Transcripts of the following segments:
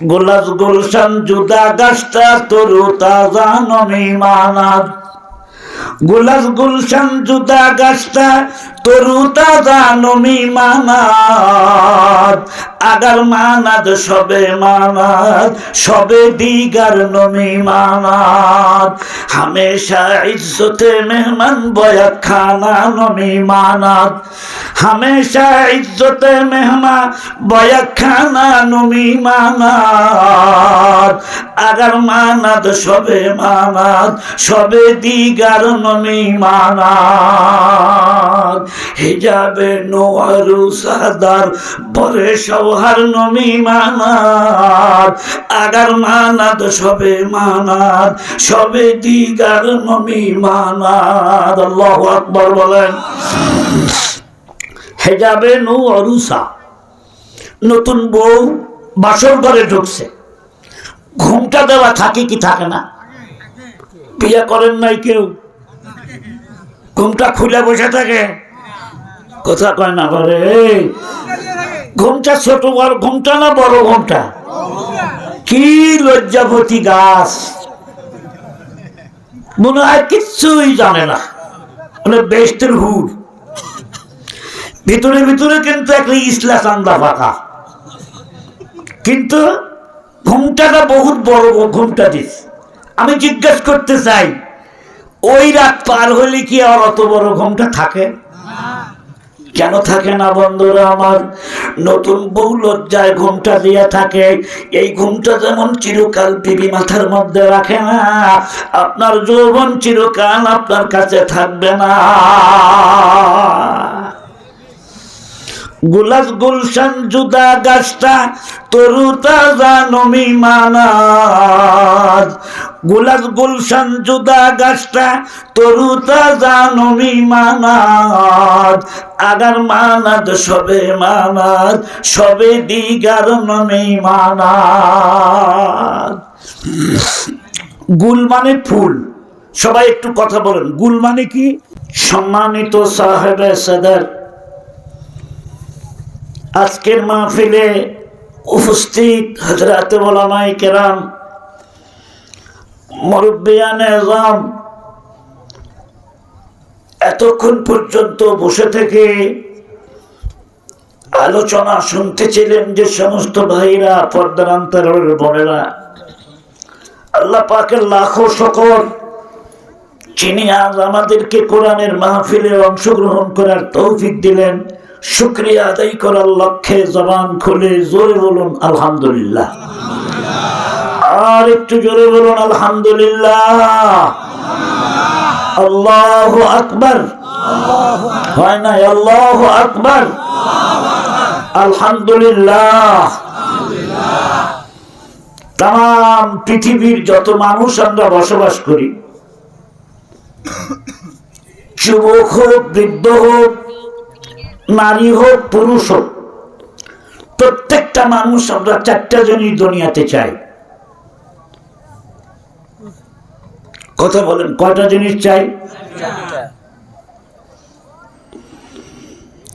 গোলাজ গুলশান জুদা গাছটা তরু তাজা নমি মানাদ। গুলাজ গুলশান জুদা গাছটা তরু তাজা নমি মানাদ আগার মানাদ সবে মানাদ সবে দিগার নমি মানাদ হামেশা ইজ্জতে মেহমান বয়া খানা নমি মানাদ হামেশা ইজ্জতে মেহমা বয়া খানা নমি মানাদ আগার মানাদ সবে মানাদ সবে দিগার নমি মানাদ হিজাবে নোয়ারু সাদার বরে সৌহার নমি মানাদ আগার মানাদ, সবে মানাদ, সবে দিগার নমি মানাদ। আল্লাহু আকবার বলেন। হেজাবে নু অরুসা নতুন বউ বাসর ঘরে ঢুকছে। ঘুমটা দেওয়া থাকে কি থাকে না? বিয়ে করেন নাই কেউ? ঘুমটা খুলে বসে থাকে। কথা কয় না বলে? ঘুমটা ছোট বড়, ঘুমটা না বড় ঘুমটা? কি লজ্জাপতি গাছ। মনে হয় কিচ্ছুই জানে না। মানে বেস্টের হুর। ভিতরে ভিতরে কিন্তু একটা ইসলা চান্দা ফাঁকা। কিন্তু ঘুমটাটা বহুত বড় ঘুমটা দিস। আমি জিজ্ঞেস করতে চাই, ওই রাত পার হলে কি আর অত বড় ঘুমটা থাকে? কেন থাকে না বন্ধুরা আমার? নতুন বউ লজ্জায় ঘুমটা দিয়ে থাকে। এই ঘুমটা যেমন চিরকাল বিবি মাথার মধ্যে রাখে না, আপনার যৌবন চিরকাল আপনার কাছে থাকবে না। গুলাস গুলশান জুদা গাছটা তরু তাজা নমি মানাজ। গুলাস গুলশান জুদা গাছটা তরু তাজা নমি মানাজ আগার মানাদ সবে মানাদ সবে দিগার নমি মানাদ গুল মানে ফুল। সবাই একটু কথা বলেন। গুল মানে কি? সম্মানিত সাহেবে সাদার। আজকের মাহফিলে উপস্থিত হজরত ওলামাই কেরাম মুরব্বিয়ান এজাম এতক্ষণ পর্যন্ত বসে থেকে আলোচনা শুনতেছিলেন যে সমস্ত ভাইরা, পর্দার বোনেরা, আল্লাহ পাকের লাখো সকল যিনি আজ আমাদেরকে কোরআনের মাহফিলে অংশগ্রহণ করার তৌফিক দিলেন, শুক্রিয়া আদায় করার লক্ষ্যে জবান খুলে জোরে বলুন, আলহামদুলিল্লাহ। আর একটু জোরে বলুন, আলহামদুলিল্লাহ। আকবর। হয় না, আল্লাহ আকবর। আলহামদুলিল্লাহ। তাম পৃথিবীর যত মানুষ আমরা বসবাস করি, যুবক হোক, বৃদ্ধ হোক, নারী হোক, পুরুষ হোক, প্রত্যেকটা মানুষ আমরা চারটা জনই দুনিয়াতে চাই। কথা বলেন, কয়টা জিনিস চাই?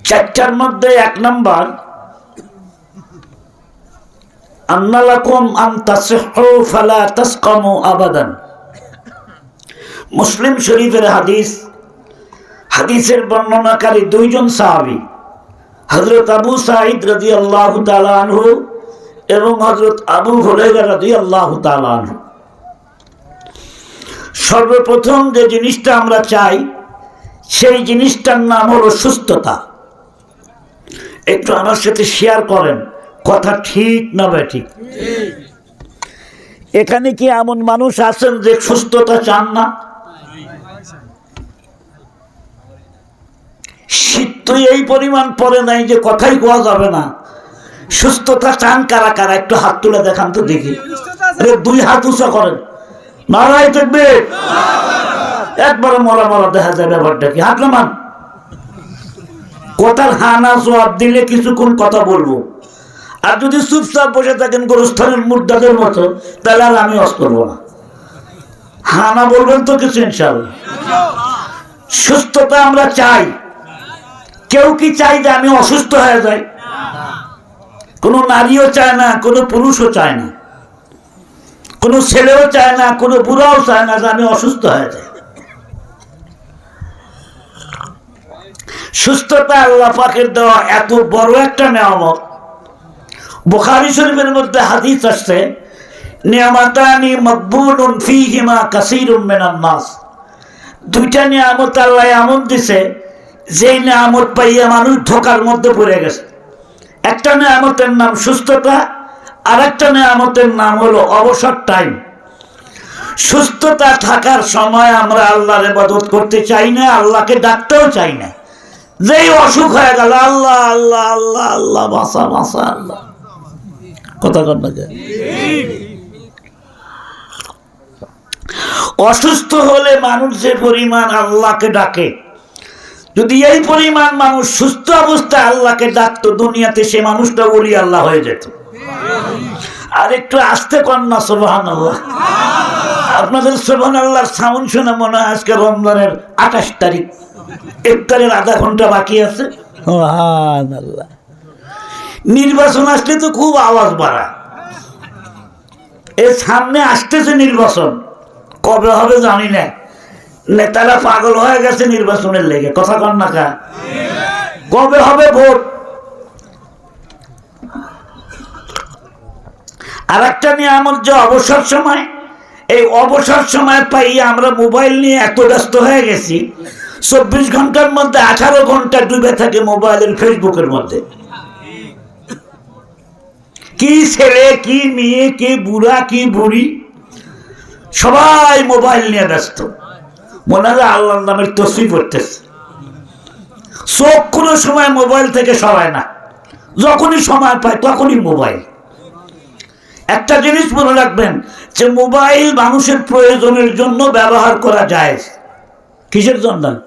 চারটার মধ্যে এক নাম্বার আবাদান। মুসলিম শরীফের হাদিস, হাদিসের বর্ণনাকারী দুইজন সাহাবী হজরত আবু সাঈদ রাজি আল্লাহ আনহু এবং হজরত আবু হরেরা রাজি আল্লাহ আনহু। সর্বপ্রথম যে জিনিসটা আমরা চাই সেই জিনিসটার নাম হলো সুস্থতা। একটু আমার সাথে শেয়ার করেন কথা ঠিক না বে ঠিক এখানে কি এমন মানুষ আছেন যে সুস্থতা চান না? শীত তো এই পরিমাণ পরে নাই যে কথাই কোয়া যাবে না। সুস্থতা চান কারা কারা? একটু হাত তুলে দেখান তো দেখি। দুই হাত উঁচা করেন। নারাই থাকবে। একবারে মরা মরা দেখা যায় ব্যাপারটা কি? হাত নামান। কথার হানা জবাব দিলে কিছুক্ষণ কথা বলব। আর যদি চুপচাপ বসে থাকেন গোরস্থানের মুদ্রাদের মতো, তাহলে আর আমি অস করব না। হানা বলবেন তো কিছু ইনশাল্লাহ সুস্থতা আমরা চাই। কেউ কি চাই যে আমি অসুস্থ হয়ে যাই? কোনো নারীও চায় না, কোনো পুরুষও চায় না। কোনো ছেলেও চায় না, কোনো বুড়াও চায় না যে আমি অসুস্থ হয়ে যাই। সুস্থতা আল্লাহ পাকের দেওয়া এত বড় একটা নিয়ামত। বুখারী শরীফের মধ্যে হাদিস আসছে, নিয়ামাতানি মকবুলুন ফীহিমা কাসীরুম মিনান নাস। দুইটা নিয়ামত আল্লাহ এমন দিছে, যেই নিয়ামত পাইয়া মানুষ ধোকার মধ্যে পড়ে গেছে। একটা নিয়ামতের নাম সুস্থতা আর একটা নিয়ামতের নাম হলো অবসর টাইম সুস্থতা থাকার সময় আমরা আল্লাহর ইবাদত করতে চাই না, আল্লাহকে ডাকতেও চাই না। যেই অসুখ হয়ে গেল, আল্লাহ আল্লাহ আল্লাহ আল্লাহ, বাসা বাসা, আল্লাহ। কথা কর না অসুস্থ হলে মানুষ যে পরিমাণ আল্লাহকে ডাকে, যদি এই পরিমাণ মানুষ সুস্থ অবস্থায় আল্লাহকে ডাকতো, দুনিয়াতে সে মানুষটা বলি আল্লাহ হয়ে যেত। আর একটু আসতে কর না সোবাহান আপনাদের সোবাহান আল্লাহর সাউন্ড শুনে মনে হয় আজকে রমজানের আঠাশ তারিখ। ইফতারের আধা ঘণ্টা বাকি আছে। নির্বাচন আসলে তো খুব আওয়াজ বাড়া এর সামনে আসতেছে নির্বাচন। কবে হবে জানি না। নেতারা পাগল হয়ে গেছে নির্বাচনের লেগে। কথা কন না কবে হবে ভোট? আর একটা নিয়ে আমার যে অবসর সময়, এই অবসর সময় পাই আমরা মোবাইল নিয়ে এত ব্যস্ত হয়ে গেছি, চব্বিশ ঘণ্টার মধ্যে আঠারো ঘণ্টা ডুবে থাকে মোবাইলের ফেসবুকের মধ্যে। কি ছেলে, কি মেয়ে, কি বুড়া, কি বুড়ি, সবাই মোবাইল নিয়ে ব্যস্ত। মনে হয় আল্লাহ নামের তসবি পড়তেছে। চোখ কোনো সময় মোবাইল থেকে সরায় না। যখনই সময় পায় তখনই মোবাইল। একটা জিনিস মনে রাখবেন যে মোবাইল মানুষের প্রয়োজনের জন্য ব্যবহার করা যায়। কিসের জন্য?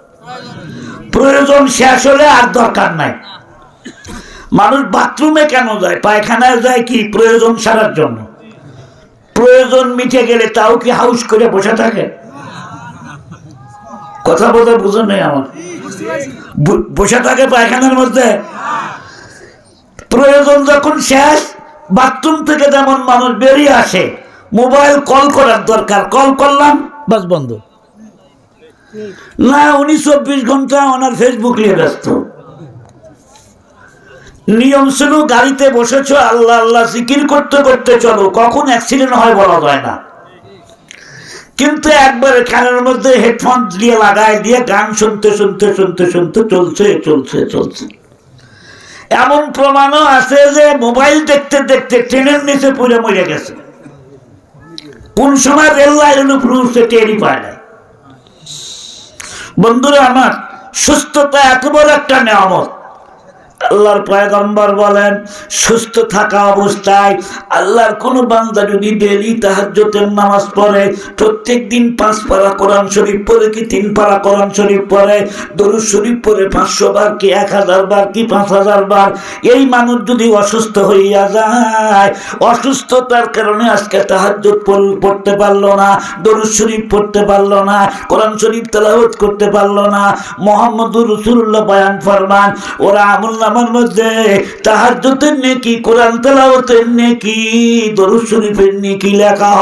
প্রয়োজন শেষ হলে আর দরকার নাই। মানুষ বাথরুমে কেন যায়? পায়খানায় যায় কি প্রয়োজন সারার জন্য? প্রয়োজন মিটে গেলে তাও কি হাউস করে বসে থাকে? কথা বলতে বুঝো নেই আমার? বসে থাকে পায়খানার মধ্যে। প্রয়োজন যখন শেষ বাথরুম থেকে যেমন মানুষ বেরিয়ে আসে, মোবাইল কল করার দরকার। কল করলাম, বাস বন্ধ। না, উনি চব্বিশ ঘণ্টা ওনার ফেসবুক নিয়ে ব্যস্ত। নিয়ম ছিল, গাড়িতে বসেছ, আল্লাহ আল্লাহ জিকির করতে করতে চলো, কখন অ্যাক্সিডেন্ট হয় বলা যায় না। কিন্তু একবার কানের মধ্যে হেডফোন দিয়ে লাগাই দিয়ে গান শুনতে শুনতে শুনতে শুনতে চলছে চলছে চলছে। এমন প্রমাণও আছে যে মোবাইল দেখতে দেখতে ট্রেনের নিচে পুরে মরে গেছে। কোন সময় রেল লাইন উপরে টেরি পায় না বন্ধুরা আমার, সুস্থতা এত বড় একটা নিয়ামত। আল্লাহর পয়গম্বর বলেন, সুস্থ থাকা অবস্থায় আল্লাহর কোন বান্দা যদি ডেলি তাহাজ্জুদের নামাজ পড়ে, প্রত্যেক দিন পাঁচ পারা কোরআন শরীফ পড়ে কি তিন পারা কোরআন শরীফ পড়ে? দরুদ শরীফ পড়ে পাঁচশো বার কি এক হাজার বার কি পাঁচ হাজার বার? এই মানুষ যদি অসুস্থ হইয়া যায়, অসুস্থতার কারণে আজকে পড়- পড়তে পারল না, দরুদ শরীফ পড়তে পারল না, কোরআন শরীফ তেলাওয়াত করতে পারল না। মোহাম্মদুর রসুল্লাহ বয়ান ফরমান, ওরা আমল নামার মধ্যে তাহাজ্জুদের নেকি, কোরআন তেলাওয়াতের নেকি, দরুদ শরীফের নেকি লেখা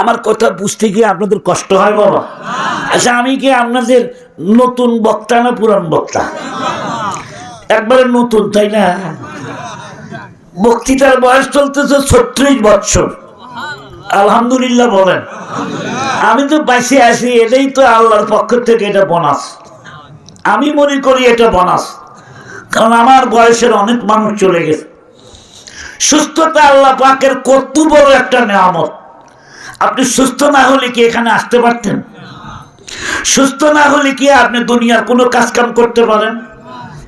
আমার কথা বুঝতে গিয়ে আপনাদের কষ্ট হয় বাবা। আচ্ছা আমি কি আপনাদের নতুন বক্তা না পুরান বক্তা? একবারে নতুন, তাই না? বক্তৃতার বয়স চলতেছে ছত্রিশ বৎসর। আলহামদুলিল্লাহ বলেন। আমি তো বাইসে আছি, এটাই তো আল্লাহর পক্ষ থেকে এটা বোনাস। আমি মনে করি এটা বোনাস। কারণ আমার বয়সের অনেক মানুষ চলে গেছে। সুস্থতা আল্লাহ পাকের কত বড় একটা নিয়ামত। আপনি সুস্থ না হলে কি এখানে আসতে পারতেন? সুস্থ না হলে কি আপনি দুনিয়ার কোনো কাজ কাম করতে পারেন?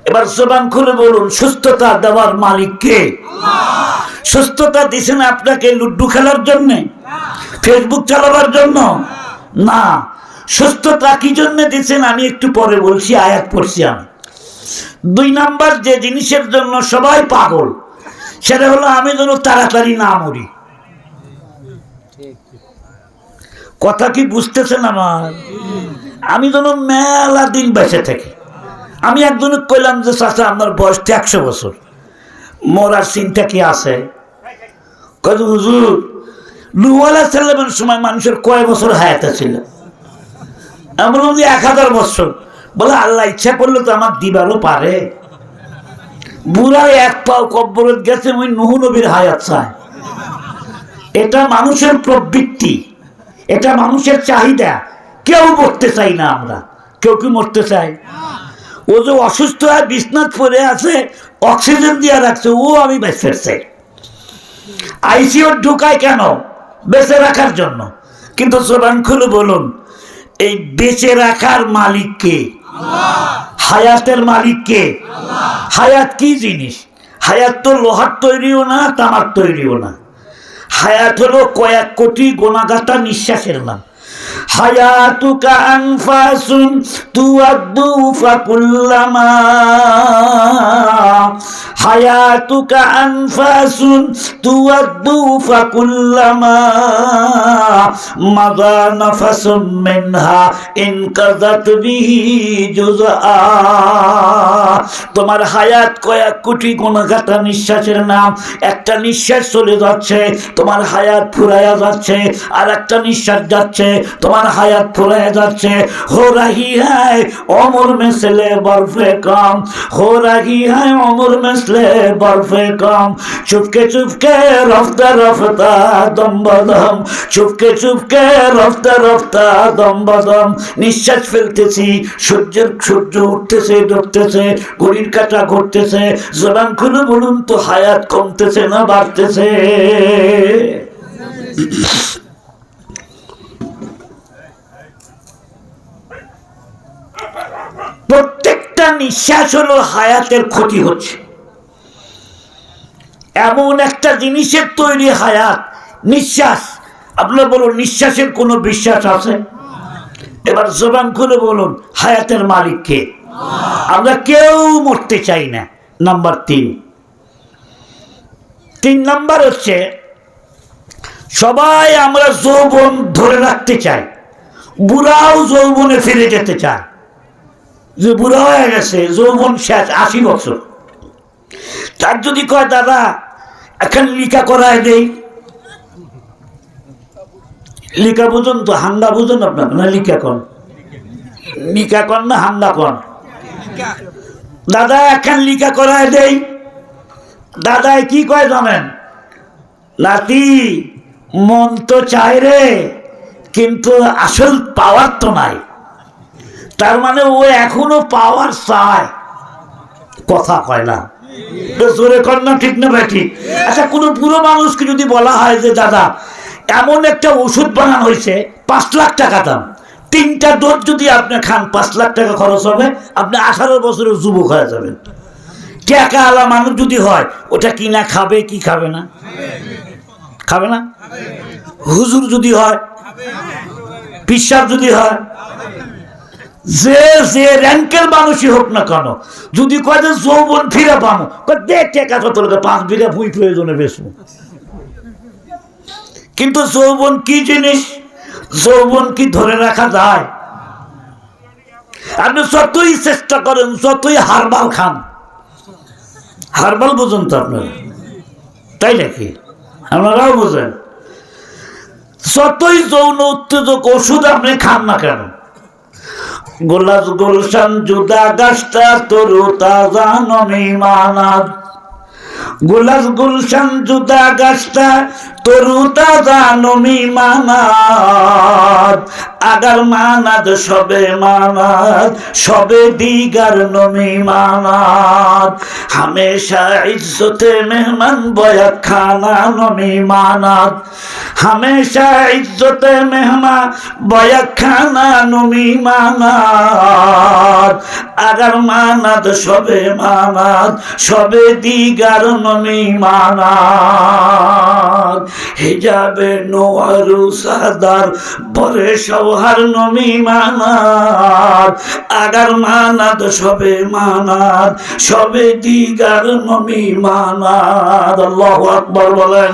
এবার জবান খুলে বলুন, সুস্থতা দেওয়ার মালিক কে? সুস্থতা দিছেন আপনাকে লুড্ডু খেলার জন্য? ফেসবুক চালাবার জন্য? না। সুস্থতা কি জন্য দিছেন আমি একটু পরে বলছি, আয়াত পড়ছি আমি। দুই নাম্বার যে জিনিসের জন্য সবাই পাগল, সেটা হলো আমি যেন তাড়াতাড়ি না মরি। কথা কি বুঝতেছেন আমার? আমি যেন মেলা দিন বেঁচে থাকি। আমি একজন কইলাম যে, চাচা, আপনার বয়স একশো বছর। মরার চিন্তা কি আছে? কত হুজুর নুয়ালা সময় মানুষের কয় বছর হায়াতে ছিল আমি বললাম যে এক হাজার বছর। বলে, আল্লাহ, ইচ্ছা করলে তো আমার দিবারও পারে। বুড়ার এক পাও কব্বরত গেছে, ওই নুহু নবীর হায়াত চায়। এটা মানুষের প্রবৃত্তি, এটা মানুষের চাহিদা। কেউ মরতে চাই না আমরা। কেউ কি মরতে চাই ও যে অসুস্থ হয় বিছনাথ পরে আছে, অক্সিজেন দিয়ে রাখছে, ও আমি বেঁচে চাই আইসিও ঢুকায় কেন? বেঁচে রাখার জন্য। কিন্তু খুলে বলুন, এই বেঁচে রাখার মালিক কে? হায়াতের মালিক কে? হায়াত কি জিনিস? হায়াত তো লোহার তৈরিও না, তামার তৈরিও না। হায়াত হলো কয়েক কোটি গোনাগাতা নিঃশ্বাসের নাম। হায়াতুকা আনফাসুন তুয়াদ্দু ফাকুল্লামা হায়াতুকা আনফাসুন তুয়াদ্দু ফাকুল্লামা মাদা নাফাসুম মিনহা বিহি জুজআ তোমার হায়াত কয়েক কোটি গুণগাতা নিঃশ্বাসের নাম, একটা নিঃশ্বাস চলে যাচ্ছে, তোমার হায়াত ফুরাইয়া যাচ্ছে আর একটা নিঃশ্বাস যাচ্ছে, তোমার হায়াত ফুরাইয়া যাচ্ছে। হো রাহি হায় অমর মেসলে বরফে কম। হো রাহি হায় অমর মেসলে বরফে কম। চুপকে চুপকে রফতা রফতা দম বদম। চুপকে চুপকে রফতা রফতা দম বদম। নিঃশ্বাস ফেলতেছি, সূর্যের সূর্য উঠতেছে, ডুবতেছে, ঘড়ির কাটা ঘুরতেছে জবান খুলে বলুন তো হায়াত কমতেছে না বাড়তেছে? প্রত্যেকটা নিঃশ্বাস হলো হায়াতের ক্ষতি হচ্ছে। এমন একটা জিনিসের তৈরি হায়াত, নিঃশ্বাস। আপনার বলুন, নিঃশ্বাসের কোনো বিশ্বাস আছে? এবার জবান খুলে বলুন, হায়াতের মালিক কে? আমরা কেউ মরতে চাই না। নাম্বার তিন। তিন নাম্বার হচ্ছে, সবাই আমরা যৌবন ধরে রাখতে চাই, বুড়াও যৌবনে ফিরে যেতে চায়। যে বুড়া হয়ে গেছে, যৌবন শেষ, আশি বছর। তার যদি কয়, দাদা, এখন লিখা করায় দেই। লিখা বুঝুন তো হাঙ্গা বুঝুন আপনার, না লিখা কন? লিখা কন না হাঙ্গা কন? দাদা, এখন লিখা করায় দেই। দাদাই কি কয় জানেন? নাতি মন তো চায় রে, কিন্তু আসল পাওয়ার তো নাই। তার মানে ও এখনও পাওয়ার চায়। কথা কয় না। জোরে না, ঠিক না ভাই আচ্ছা কোনো পুরো মানুষকে যদি বলা হয় যে, দাদা, এমন একটা ওষুধ বানানো হয়েছে, পাঁচ লাখ টাকা দাম। তিনটা ডোজ যদি আপনি খান, পাঁচ লাখ টাকা খরচ হবে, আপনি আঠারো বছরের যুবক হয়ে যাবেন। টাকা আলা মানুষ যদি হয়, ওটা কি না খাবে, কি খাবে না? খাবে না? হুজুর যদি হয়, পিসাব যদি হয় যে যে র্যাঙ্কের মানুষই হোক না কেন, যদি কয় যে যৌবন ফিরে পাবো, কয় দে টাকা কত লোকে পাঁচ বিঘা ভুই প্রয়োজনে বেশবো কিন্তু যৌবন কি জিনিস? যৌবন কি ধরে রাখা যায়? আপনি যতই চেষ্টা করেন, যতই হারবাল খান, হারবাল বুঝুন তো আপনারা। তাই নাকি? আপনারাও বুঝেন। যতই যৌন উত্তেজক ওষুধ আপনি খান না কেন গোলাস গুলশান জুদা গাছটা তরু তাজা নমি মানাদ গোলাস গুলশান জুদা গাছটা, তরু তাজা নমি মানাদ আগার মানাদ, সবে মানাত সবে দিগার নমি মানাত হামেশা ইজ্জতে মেহমান বয়া খানা নমি মানাদ হামেশা ইজ্জতে মেহমান বয়া খানা নমি মানাদ আগার মানাদ, সবে মানাদ সবে দিগার নমি মানাদ হিজাবে নোয়ারু সাদার, বরে সৌহার নমি মানাদ আগার মানাদ, সবে মানাদ, সবে দিগার নমি মানাদ আল্লাহু আকবার বলেন।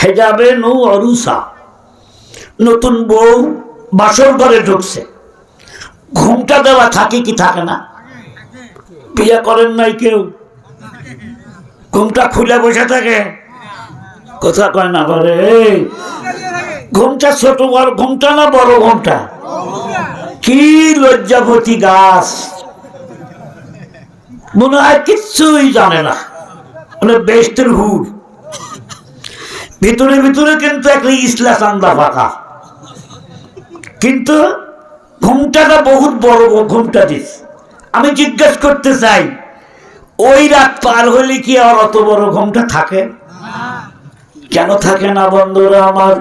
হেজাবে নু অরুসা নতুন বউ বাসর ঘরে ঢুকছে। ঘুমটা দেওয়া থাকে কি থাকে না? বিয়ে করেন নাই কেউ? ঘুমটা খুলে বসে থাকে। কথা কয় না বলে ঘুমটা ছোট বড়, ঘুমটা না বড় ঘুমটা? কি লজ্জাপতি গাছ। মনে হয় কিচ্ছুই জানে না। মানে বেস্টের হুর। ভিতরে ভিতরে কিন্তু একটা ইসলা চান্দা ফাঁকা। কিন্তু ঘুমটাটা বহুত বড় ঘুমটা দিস। আমি জিজ্ঞেস করতে চাই ওই রাত পার হলে কি আর অত বড় ঘুমটা থাকে? কেন থাকে না বন্ধুরা আমার?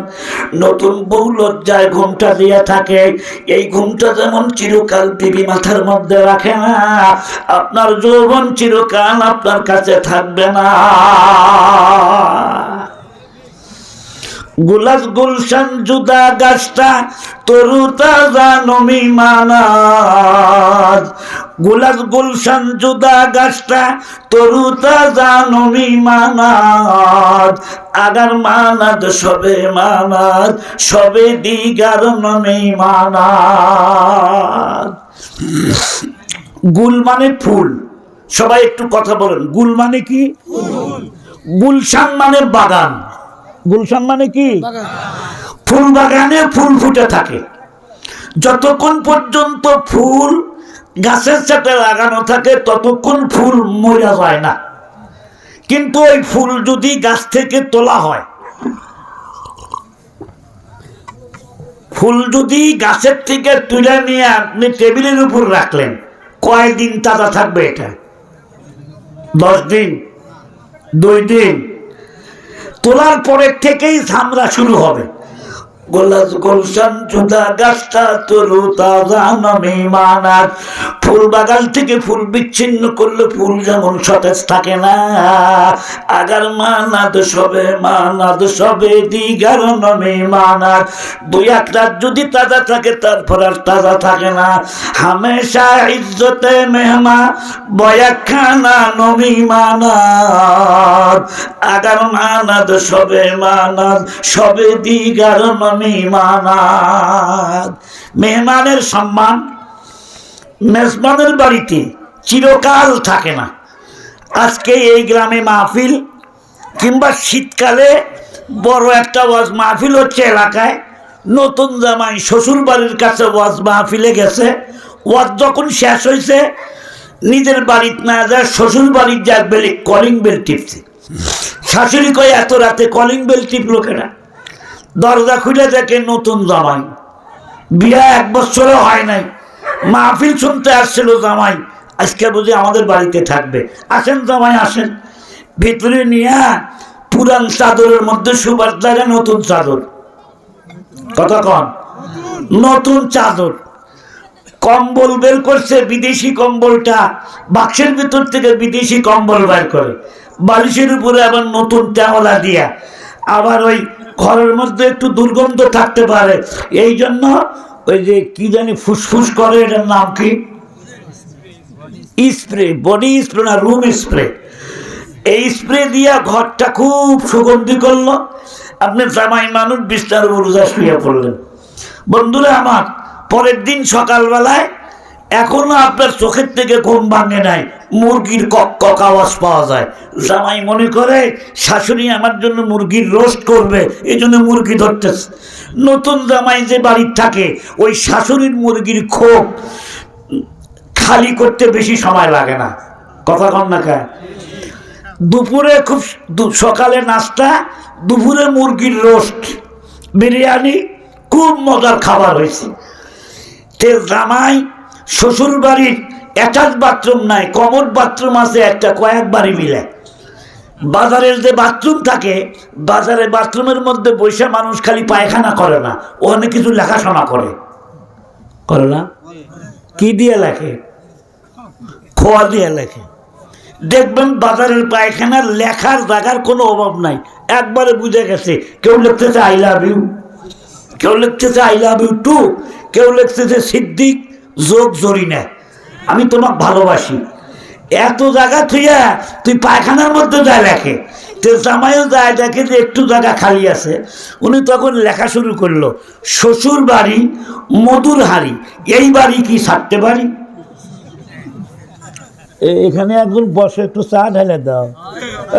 নতুন বউ লজ্জায় ঘুমটা দিয়ে থাকে। এই ঘুমটা যেমন চিরকাল বিবি মাথার মধ্যে রাখে না, আপনার যৌবন চিরকাল আপনার কাছে থাকবে না। গুলাস গুলশান জুদা গাছটা তরু তাজা নমি মানাজ। গুলাস গুলশান জুদা গাছটা তরু তাজা নমি মানাজ। আগার মানাদ সবে মানাদ সবে দিগার নমি মানাদ গুল মানে ফুল। সবাই একটু কথা বলেন। গুল মানে কি? গুলশান মানে বাগান। গুলশান মানে কি? ফুল বাগানে ফুল ফুটে থাকে। যতক্ষণ পর্যন্ত ফুল গাছের সাথে লাগানো থাকে, ততক্ষণ ফুল মরা যায় না। কিন্তু ওই ফুল যদি গাছ থেকে তোলা হয়, ফুল যদি গাছের থেকে তুলে নিয়ে আপনি টেবিলের উপর রাখলেন, কয়দিন তাজা থাকবে এটা? দশ দিন, দুই দিন তোলার পরের থেকেই ঝামরা শুরু হবে। গোলাস গোলশান জুদা গাছটা তরু তাজা নামে মানার। ফুল বাগান থেকে ফুল বিচ্ছিন্ন করলে ফুল যেমন সতেজ থাকে না। আগার মানাদ সবে মানাদ সবে, দিগার নামে মানার। দুই এক রাত যদি তাজা থাকে, তারপর আর তাজা থাকে না। হামেশা ইজ্জতে মেহমা, বয়াখানা নমি মানাদ আগার মানাদ সবে মানাদ সবে, দিগার নমি মেহমানের সম্মান, মেজবানের বাড়িতে চিরকাল থাকে না। আজকে এই গ্রামে মাহফিল, কিংবা শীতকালে বড় একটা ওয়াজ মাহফিল হচ্ছে এলাকায়। নতুন জামাই শ্বশুর বাড়ির কাছে ওয়াজ মাহফিলে গেছে। ওয়াজ যখন শেষ হয়েছে, নিজের বাড়িতে না যায় শ্বশুর বাড়ির যা বেলে কলিং বেল টিপছে। শাশুড়ি কয়, এত রাতে কলিং বেল টিপলো কেনা? দরজা খুলে দেখে নতুন জামাই। বিয়া এক বছরও হয় নাই। মাহফিল শুনতে আসছিল জামাই। আজকে বুঝি আমাদের বাড়িতে থাকবে। আসেন জামাই, আসেন। ভিতরে নিয়ে পুরান চাদরের মধ্যে সুবাস লাগে নতুন চাদর। কথা কন। নতুন চাদর। কম্বল বের করছে, বিদেশি কম্বলটা। বাক্সের ভিতর থেকে বিদেশি কম্বল বের করে। বালিশের উপরে আবার নতুন ট্যাওলা দিয়া। আবার ওই ঘরের মধ্যে একটু দুর্গন্ধ থাকতে পারে। এই জন্য ওই যে কি জানি ফুসফুস করে, এটার নাম কি? স্প্রে বডি স্প্রে না রুম স্প্রে এই স্প্রে দিয়া ঘরটা খুব সুগন্ধি করল। আপনি জামাই মানুষ, বিস্তার শুয়ে পড়লেন। বন্ধুরা আমার, পরের দিন সকালবেলায় এখনও আপনার চোখের থেকে ঘুম ভাঙে নাই, মুরগির কক কক আওয়াজ পাওয়া যায়। জামাই মনে করে, শাশুড়ি আমার জন্য মুরগির রোস্ট করবে এই জন্য মুরগি ধরতেছে। নতুন জামাই যে বাড়ির থাকে, ওই শাশুড়ির মুরগির খোপ খালি করতে বেশি সময় লাগে না। কথা কন না কে দুপুরে খুব সকালে নাস্তা, দুপুরে মুরগির রোস্ট, বিরিয়ানি, খুব মজার খাবার হয়েছে। তে জামাই শ্বশুর বাড়ির অ্যাটাচ বাথরুম নাই কমন বাথরুম আছে একটা, কয়েক বাড়ি মিলে। বাজারের যে বাথরুম থাকে, বাজারে বাথরুমের মধ্যে বৈশা মানুষ খালি পায়খানা করে না অনেক কিছু লেখাশোনা করে। করে না? কি দিয়ে লেখে? খোয়া দিয়ে লেখে। দেখবেন বাজারের পায়খানার লেখার জায়গার কোনো অভাব নাই। একবারে বুঝে গেছে, কেউ লিখতেছে আই লাভ ইউ কেউ লিখতেছে আই লাভ ইউ টু কেউ লিখতেছে সিদ্দিক যোগ জরিনা আমি তোমাকে ভালোবাসি। এত জায়গা থুইয়া তুই পায়খানার মধ্যে যা লেখে। তো জামাইও যায় দেখে যে একটু জায়গা খালি আছে। উনি তখন লেখা শুরু করল, শ্বশুর বাড়ি মধুর হাড়ি, এই বাড়ি কি ছাড়তে পারি? এখানে একজন বসে একটু চা ঢেলে দাও।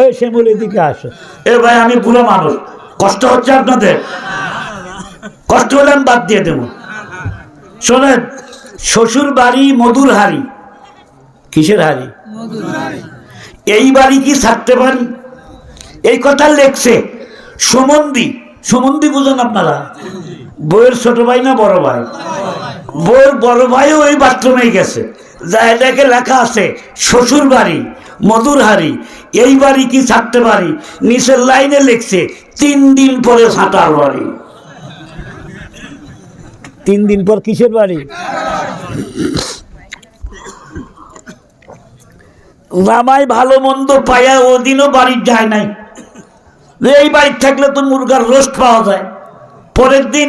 এই শ্যামল, এদিকে আসো। এ ভাই, আমি বুড়ো মানুষ। কষ্ট হচ্ছে আপনাদের? কষ্ট হলে আমি বাদ দিয়ে দেবো। শোনেন শ্বশুর বাড়ি মধুর হাড়ি কিসের হাড়ি এই বাড়ি কি ছাড়তে পারি এই কথা লেখছে সুমন্দি। সুমন্দি বুঝেন আপনারা? বইয়ের ছোট ভাই না বড় ভাই? বইয়ের বড় ভাইও ওই বাথরুমে গেছে। যাই দেখে লেখা আছে শ্বশুর বাড়ি মধুর হাড়ি এই বাড়ি কি ছাড়তে পারি নিচের লাইনে লিখছে তিন দিন পরে ছাঁটার বাড়ি। তিন দিন পর কিসের বাড়ি? জামাই ভালো মন্দ পায়া ওদিনও বাড়ির যায় নাই। এই বাড়ির থাকলে তো মুরগার রোস্ট পাওয়া যায়। পরের দিন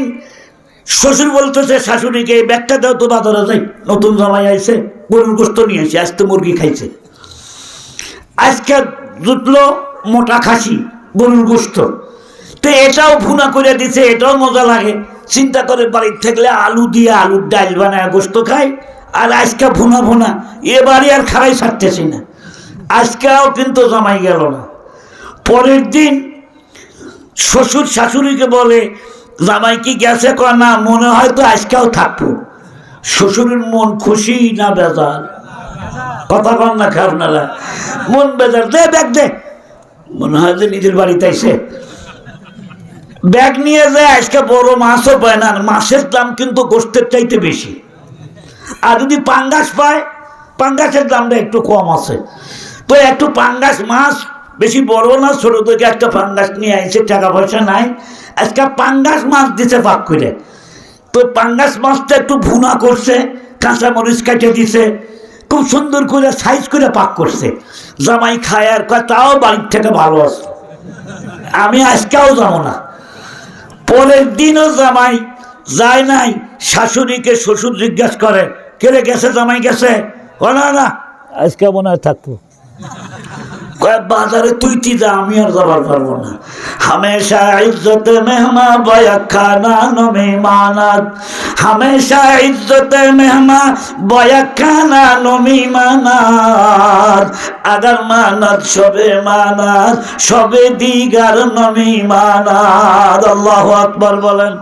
শ্বশুর বলতেছে, শাশুড়িকে এই ব্যাগটা দাও তো বাজারে যাই। নতুন জামাই আইছে, গরুর গোস্ত নিয়ে এসে আজ তো মুরগি খাইছে। আজকে জুটলো মোটা খাসি, গরুর গোস্ত। তো এটাও ভুনা করে দিছে, এটাও মজা লাগে। চিন্তা করে বাড়ির থাকলে আলু দিয়ে আলুর ডাল বানায়, গোস্ত খাই আর আজকে ভুনা ভুনা, এবারে আর খারাই ছাড়তেছি না। আজকেও কিন্তু জামাই গেল না। পরের দিন শ্বশুর শাশুড়িকে বলে, জামাই কি গেছে? কয়, না, মনে হয় তো আজকেও থাকব। শ্বশুরের মন খুশি না বেজার? কথা কন না আপনারা মন বেজার। দে ব্যাগ দে। মনে হয় যে নিজের বাড়িতে এসে ব্যাগ নিয়ে যায়, আজকে বড় মাছও পায় না মাছের দাম কিন্তু গোষ্ঠের চাইতে বেশি। আর যদি পাঙ্গাস পায়, পাঙ্গাসের দামটা একটু কম আছে। তো একটু পাঙ্গাস মাছ, বেশি বড় না, ছোট থেকে একটা পাঙ্গাস নিয়ে আইছে, টাকা পয়সা নাই। আজকে পাঙ্গাস মাছ দিছে পাক করে। তো পাঙ্গাস মাছটা একটু ভুনা করছে, কাঁচা মরিচ কাটে দিছে, খুব সুন্দর করে সাইজ করে পাক করছে। জামাই খায় আর তাও বাড়ির থেকে ভালো আছে। আমি আজকেও যাব না। পরের দিনও জামাই, যায় নাই। শাশুড়িকে শ্বশুর জিজ্ঞেস করে কেড়ে গেছে, জামাই গেছে? না না, আজকে মনে হয় থাকব। বাজারে তুই তি যা আমি আর যাবার পারব না। হামেশা ইজ্জতে মেহমা বয়া খানা নমে মানাত। হামেশা ইজ্জতে মেহমা বয়া খানা নমি মানাত। আগার মানাত, সবে মানাত, সবে দিগার নমি মানাত। আল্লাহ আকবর, বলেন।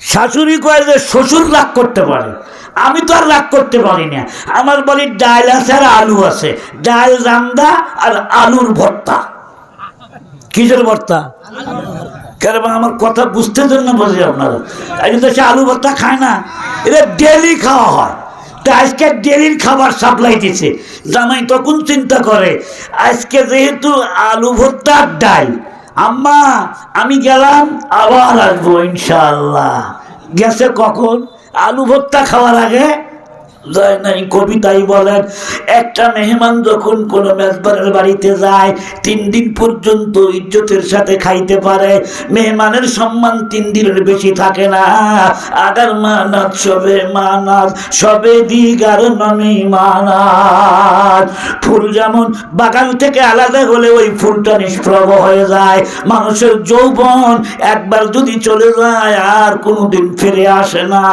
শাশুড়ি কয় যে, শ্বশুর রাগ করতে পারে। আমি তো আর রাগ করতে পারি না। আমার বাড়ির ডাল আছে আর আলু আছে। ডাল রান্দা আর আলুর ভর্তা। কিসের ভর্তা? কেন আমার কথা বুঝতে জন্য বলি আপনারা এই তো সে আলু ভর্তা খায় না এটা ডেলি খাওয়া হয়। তো আজকে ডেলির খাবার সাপ্লাই দিছে। জামাই তখন চিন্তা করে, আজকে যেহেতু আলু ভর্তা ডাল, আম্মা, আমি গেলাম, আবার আসব ইনশাল্লাহ গেছে কখন? আলু ভর্তা খাওয়ার আগে যায় নাই বলেন। একটা মেহমান যখন কোনো মেজবানের বাড়িতে যায়, তিন দিন পর্যন্ত ইজ্জতের সাথে খাইতে পারে। মেহমানের সম্মান তিন দিনের বেশি থাকে না। আগার মানাত, সবে মানাত, সবে দিগার মানাত। ফুল যেমন বাগান থেকে আলাদা হলে ওই ফুলটা নিষ্প্রভ হয়ে যায়। মানুষের যৌবন একবার যদি চলে যায়, আর কোনোদিন ফিরে আসে না।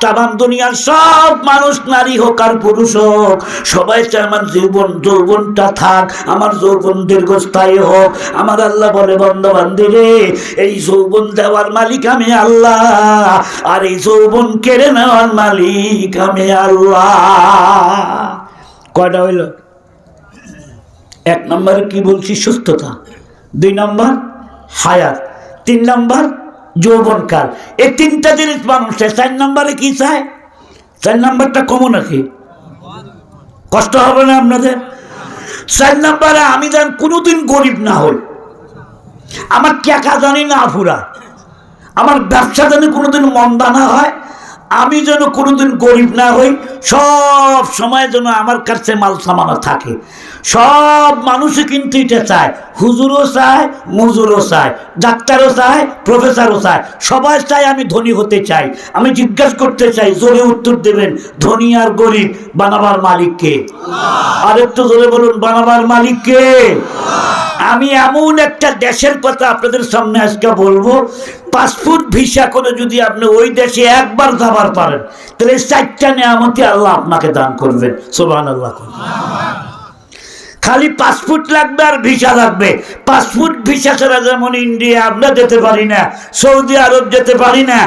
তামাম দুনিয়ার সব মানুষ, নারী হোক আর পুরুষ হোক, সবাই চায় আমার জীবন, যৌবনটা থাক, আমার যৌবন দীর্ঘস্থায়ী হোক। আমার আল্লাহ বলে বন্ধ বান্দিরে এই যৌবন দেওয়ার মালিক আমি আল্লাহ, আর এই যৌবন কেড়ে নেওয়ার মালিক আমি আল্লাহ। কয়টা হইল? এক নম্বরে কি বলছি সুস্থতা। দুই নম্বর, হায়াত। তিন নম্বর, যৌবনকাল। এই তিনটা জিনিস মানুষ চায়। চার নম্বরে কি চায়? চার নাম্বারটা কমন নাকি? কষ্ট হবে না আপনাদের? চার নাম্বারে আমি যেন কোনোদিন গরিব না হই। আমার টাকা জানি না ফুরা। আমার ব্যবসা জানি কোনোদিন মন্দা না হয়। আমি যেন কোনোদিন গরিব না হই। সব সময় যেন আমার কাছে মাল সামানা থাকে। সব মানুষই কিন্তু এটা চায়। হুজুরও চায়, মজুরও চায়, ডাক্তারও চায়, প্রফেসরও চায়। সবাই চায় আমি ধনী হতে চাই। আমি জিজ্ঞাসা করতে চাই, জোরে উত্তর দেবেন, ধনী আর গরিব, বানাবার মালিককে আর একটু জোরে বলুন, বানাবার মালিককে আমি এমন একটা দেশের কথা আপনাদের সামনে আজকে বলব পাসপোর্ট ভিসা করে যদি আপনি ওই দেশে একবার যাবার পারেন, তাহলে চারটা নিয়ামতি আল্লাহ আপনাকে দান করবেন। সোবান আল্লাহ খালি পাসপোর্ট লাগবে আর ভিসা লাগবে। পাসপোর্ট, ভিসা ছাড়া যেমন ইন্ডিয়া আমরা যেতে পারি না, সৌদি আরব যেতে পারি না।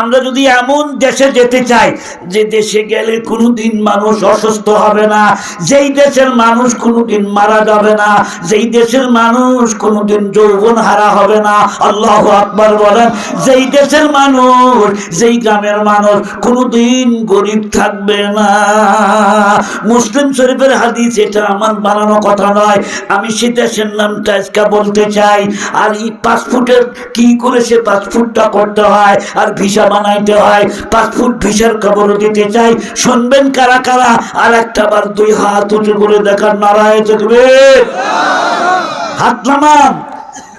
আমরা যদি এমন দেশে যেতে চাই, যে দেশে গেলে কোনো দিন মানুষ অসুস্থ হবে না, যেই দেশের মানুষ কোনোদিন মারা যাবে না, যেই দেশের মানুষ কোনোদিন যৌবন হারা হবে না, আল্লাহ আকবার বলেন, যেই দেশের মানুষ, যেই গ্রামের মানুষ কোনোদিন গরিব থাকবে না। মুসলিম শরীফের হাদিস এটা আমার বানানো কথা নয়। আমি সে দেশের নামটা আজকে বলতে চাই। আর এই পাসপোর্টের কি করে সে পাসপোর্টটা করতে হয়? আর ভিসা বানাইতে হয়? পাসপোর্ট ভিসার খবর দিতে চাই। শুনবেন কারা কারা? আর একটা বার দুই হাত উঁচু করে দেখার নারায় থাকবে। হাত নামান।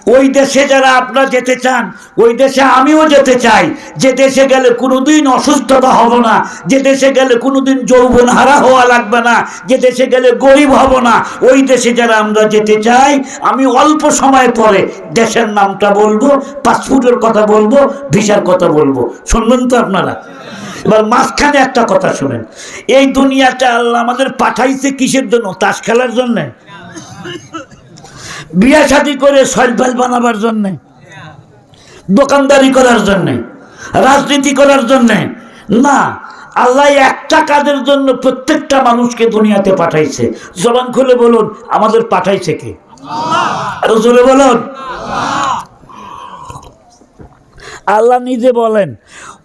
ওই দেশে যারা আপনারা যেতে চান, ওই দেশে আমিও যেতে চাই। যে দেশে গেলে কোনোদিন অসুস্থতা হব না, যে দেশে গেলে কোনোদিন যৌবন হারা হওয়া লাগবে না, যে দেশে গেলে গরিব হব না, ওই দেশে যারা আমরা যেতে চাই, আমি অল্প সময় পরে দেশের নামটা বলব, পাসপোর্টের কথা বলব, ভিসার কথা বলব। শুনবেন তো আপনারা? এবার মাঝখানে একটা কথা শুনেন। এই দুনিয়াটা আল্লাহ আমাদের পাঠাইছে কিসের জন্য? তাস খেলার জন্যে? বিয়া শাদি করে সলফেল বানাবার জন্যে, দোকানদারি করার জন্যে, রাজনীতি করার জন্যে, না, আল্লাহ একটা কাজের জন্য প্রত্যেকটা মানুষকে দুনিয়াতে পাঠাইছে। জবান খুলে বলুন, আমাদের পাঠাইছে কে? আরও জোরে বলুন। আল্লাহ নিজে বলেন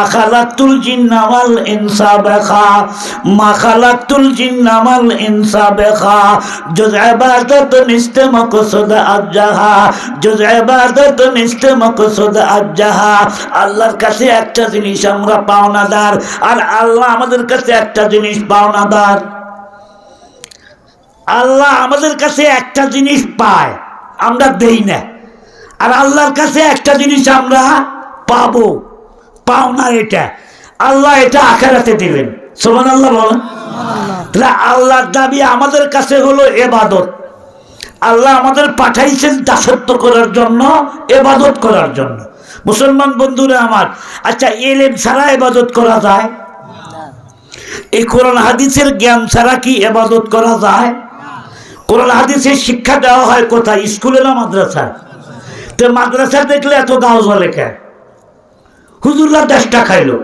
মা খালাকতুল জিন্না ওয়াল ইনসা বেখা মা খালাকতুল জিন্না ওয়াল ইনসা বেখা। জুজ ইবাদত নিস্তে মকসুদ আজ্জাহা জুজ ইবাদত নিস্তে মকসুদ আজ্জাহা। আল্লাহর কাছে একটা জিনিস আমরা পাওনাদার, আর আল্লাহ আমাদের কাছে একটা জিনিস পাওনাদার। আল্লাহ আমাদের কাছে একটা জিনিস পায়, আমরা দেই না। আর আল্লাহর কাছে একটা জিনিস আমরা পাবো। পাওনা এটা। আল্লাহ এটা আখেরাতে দিবেন। সোমান আল্লাহ বলেন। তাহলে আল্লাহর দাবি আমাদের কাছে হলো এবাদত। আল্লাহ আমাদের পাঠাইছেন দাসত্ব করার জন্য, এবাদত করার জন্য। মুসলমান বন্ধুরা আমার আচ্ছা এলেম ছাড়া এবাদত করা যায়? এই কোরআন হাদিসের জ্ঞান ছাড়া কি এবাদত করা যায়? কোরআন হাদিসের শিক্ষা দেওয়া হয় কোথায়? স্কুলে না মাদ্রাসায়? তো মাদ্রাসা দেখলে এত গাও জলে খায় হুজুররা দেশটা খাইলো।